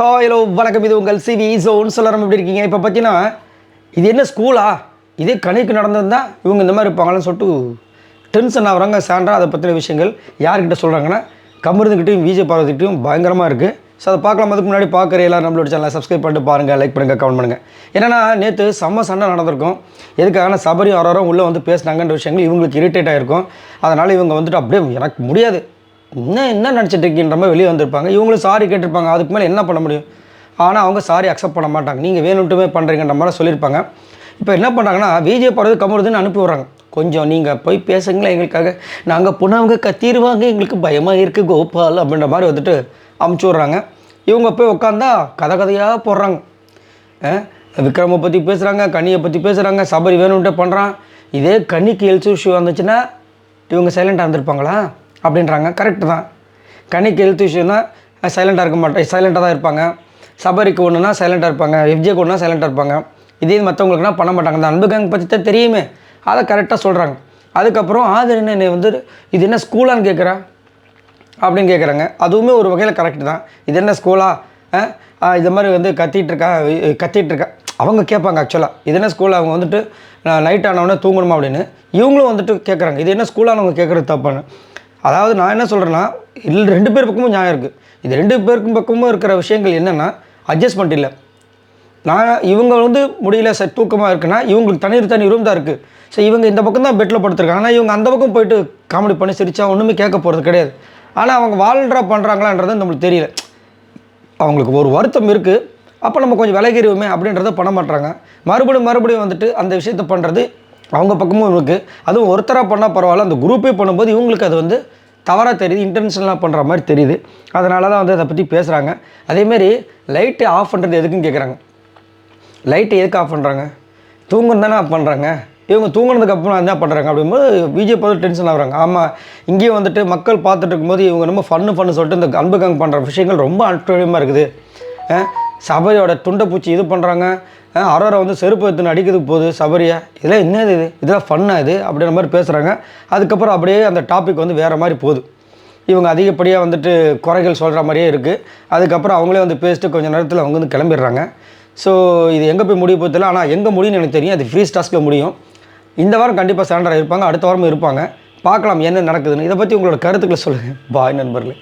Hello வணக்கம். இது உங்கள் சிவி ஜோன். சொல்லறம் எப்படி இருக்கீங்க? இப்போ பார்த்தீங்கன்னா இது என்ன ஸ்கூலா இதே கணிக்கு நடந்திருந்தால் இவங்க இந்த மாதிரி இருப்பாங்களான்னு சொல்லிட்டு டென்ஷன் ஆகுறாங்க சான்றா அதை பற்றின விஷயங்கள் யார்கிட்ட சொல்கிறாங்கன்னா கமருந்துக்கிட்டையும் விஜய் பார்வதிக்கிட்டையும் பயங்கரமாக இருக்குது ஸோ அதை பார்க்கலாம். அதுக்கு முன்னாடி பார்க்குற எல்லாரும் நம்மளோட சேனலை சப்ஸ்கிரைப் பண்ணிட்டு பாருங்கள் லைக் பண்ணுங்கள் கமெண்ட் பண்ணுங்கள் ஏன்னா நேற்று செம்ம சண்டை நடந்திருக்கும். எதுக்காக சபரி ஆரோரம் உள்ளே வந்து பேசினாங்கன்ற விஷயங்கள் இவங்களுக்கு இரிட்டேட் ஆகிருக்கும் அதனால் இவங்க வந்துட்டு அப்படியே எனக்கு முடியாது. என்ன என்ன நினச்சிட்டு இருக்கீன்ற மாதிரி வெளியே வந்திருப்பாங்க. இவங்களும் சாரி கேட்டிருப்பாங்க. அதுக்கு மேலே என்ன பண்ண முடியும்? ஆனால் அவங்க சாரி அக்செப்ட் பண்ண மாட்டாங்க. நீங்கள் வேணுட்டுமே பண்ணுறீங்கன்ற மாதிரி சொல்லியிருப்பாங்க. இப்போ என்ன பண்ணுறாங்கன்னா விஜய் படுறது கமருதுன்னு அனுப்பி விட்றாங்க. கொஞ்சம் நீங்கள் போய் பேசுங்களேன் எங்களுக்காக. நாங்கள் புனவங்க கத்திடுவாங்க. எங்களுக்கு பயமாக இருக்குது கோபால் அப்படின்ற மாதிரி வந்துட்டு அமுச்சு விட்றாங்க. இவங்க போய் உட்காந்தா கதை கதையாக போடுறாங்க. விக்ரமை பற்றி பேசுகிறாங்க கனியை பற்றி பேசுகிறாங்க சபரி வேணும்ட்டு பண்ணுறான் இதே கனிக்கு ஹெல்த் இஷ்யூ வந்துச்சுன்னா இவங்க சைலண்டாக இருந்திருப்பாங்களா? அப்படின்றாங்க. கரெக்டு தான். கனிக்கு ஹெல்த் இஷ்யூனா சைலண்டாக இருக்க மாட்டேன் சைலண்டாக தான் இருப்பாங்க. சபரிக்கு ஒன்றுனா சைலண்டாக இருப்பாங்க. எஃப்ஜேக்கு ஒன்றுனா சைலண்டாக இருப்பாங்க. இதே மற்றவங்களுக்குனா பண்ண மாட்டாங்க. அந்த அன்பு கேங் பற்றி தான் தெரியுமே. அதை கரெக்டாக சொல்கிறாங்க அதுக்கப்புறம் ஆதர் என்ன என்னை வந்து இது என்ன ஸ்கூலான்னு கேட்குறா? அப்படின்னு கேட்குறாங்க. அதுவுமே ஒரு வகையில் கரெக்ட் தான். இது என்ன ஸ்கூலா இது மாதிரி வந்து கத்திட்டு இருக்கா? அவங்க கேட்பாங்க ஆக்சுவலாக இது என்ன ஸ்கூல் அவங்க வந்துட்டு நைட் ஆனவொடனே தூங்கணுமா? அப்படின்னு. இவங்களும் வந்துட்டு கேட்குறாங்க. இது என்ன ஸ்கூலான்னு அவங்க கேட்குறது தப்பான்னு. அதாவது நான் என்ன சொல்கிறேன்னா இல்லை ரெண்டு பேர் பக்கமும் நியாயம் இருக்குது இது ரெண்டு பேருக்கும் பக்கமும் இருக்கிற விஷயங்கள் என்னென்னா அட்ஜஸ்ட்மெண்ட் இல்லை. நான் இவங்க வந்து முடியல ச தூக்கமாக இருக்குன்னா இவங்களுக்கு தனி தனி ரூம் தான் இருக்குது ஸோ இவங்க இந்த பக்கம் தான் பெட்டில் படுத்துருக்காங்க. ஆனால் இவங்க அந்த பக்கம் போயிட்டு காமெடி பண்ணி சிரிச்சா ஒன்றுமே கேட்க போகிறது கிடையாது. ஆனால் அவங்க வாழ்றா பண்ணுறாங்களான்றது நம்மளுக்கு தெரியல. அவங்களுக்கு ஒரு வருத்தம் இருக்குது அப்போ நம்ம கொஞ்சம் விலகிடுவோமே அப்படின்றத பண்ண மாட்டாங்க மறுபடியும் மறுபடியும் வந்துட்டு அந்த விஷயத்தை பண்ணுறது அவங்க பக்கமும் இருக்குது அதுவும் ஒருத்தராக பண்ணால் பரவாயில்ல அந்த குரூப்பே பண்ணும்போது இவங்களுக்கு அது வந்து தவறாக தெரியுது இன்டென்ஷனலாக பண்ணுற மாதிரி தெரியுது. அதனால தான் வந்து அதை பற்றி பேசுகிறாங்க அதேமாரி லைட்டு ஆஃப் பண்ணுறது எதுக்குன்னு கேட்குறாங்க லைட்டை எதுக்கு ஆஃப் பண்ணுறாங்க தூங்கணும் தானே ஆஃப் பண்ணுறாங்க இவங்க தூங்கினதுக்கப்புறம் என்ன பண்ணுறாங்க அப்படிங்கும்போது பிஜேபி வந்து டென்ஷன் ஆகுறாங்க. ஆமாம் இங்கேயும் வந்துட்டு மக்கள் பார்த்துட்டு இருக்கும்போது இவங்க ரொம்ப ஃபன்னு ஃபன்னு சொல்லிட்டு இந்த அன்பு கங் பண்ணுற விஷயங்கள் ரொம்ப அட்டுழியமாக இருக்குது. அஹ் சபரியோட துண்டைப்பூச்சி இது பண்ணுறாங்க அரோரை வந்து செருப்பு எடுத்துன்னு அடிக்கிறதுக்கு போகுது சபரியை. இதெல்லாம் என்னது இது? இதெல்லாம் ஃபன்னாக இது? அப்படின்ற மாதிரி பேசுகிறாங்க அதுக்கப்புறம் அப்படியே அந்த டாபிக் வந்து வேறு மாதிரி போகுது. இவங்க அதிகப்படியாக வந்துட்டு குறைகள் சொல்கிற மாதிரியே இருக்குது அதுக்கப்புறம் அவங்களே வந்து பேசிட்டு கொஞ்சம் நேரத்தில் அவங்க வந்து கிளம்பிடுறாங்க. ஸோ இது எங்கே போய் முடிய போதில்ல ஆனால் எங்கே முடியும்னு எனக்கு தெரியும். அது ஃப்ரீ டாஸ்கில் முடியும். இந்த வாரம் கண்டிப்பாக சரண்டர் இருப்பாங்க அடுத்த வாரமும் இருப்பாங்க. பார்க்கலாம் என்ன நடக்குதுன்னு. இதை பற்றி உங்களோட கருத்துக்களை சொல்லுங்கள் பாய் நண்பர்களே.